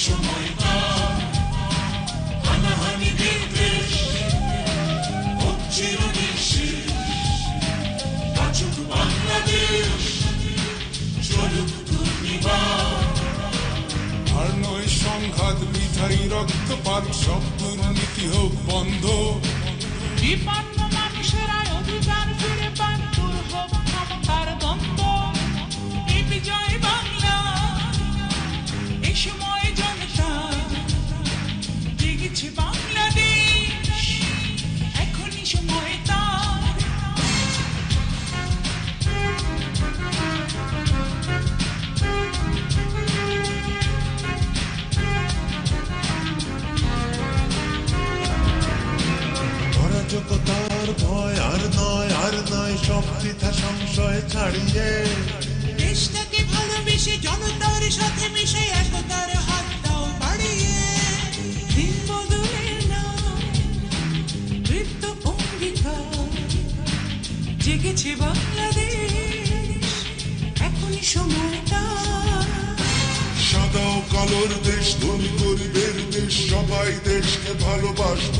সময়টা হানাহানি নয় সংঘাত বৃথাই রক্তপাত সব দুর্নীতি হোক বন্ধ বিপন্ন ভয় আর নয় আর নয় সব বৃথা সংশয় ছাড়িয়ে। দেশটাকে ভালোবেসে জনতার সাথে মিশে একতার হাতটাও বাড়িয়ে। জেগেছে বাংলাদেশ এখনই সময়টা। সাদা কালোর দেশ ধনী গরিবের দেশ সবাই দেশকে ভালোবাসবো।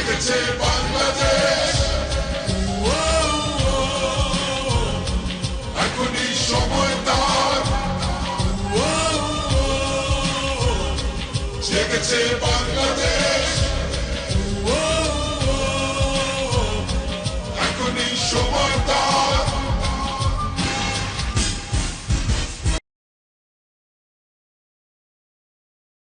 জেগেছে বাংলাদেশ এখনই সময় তার জেগেছে বাংলাদেশ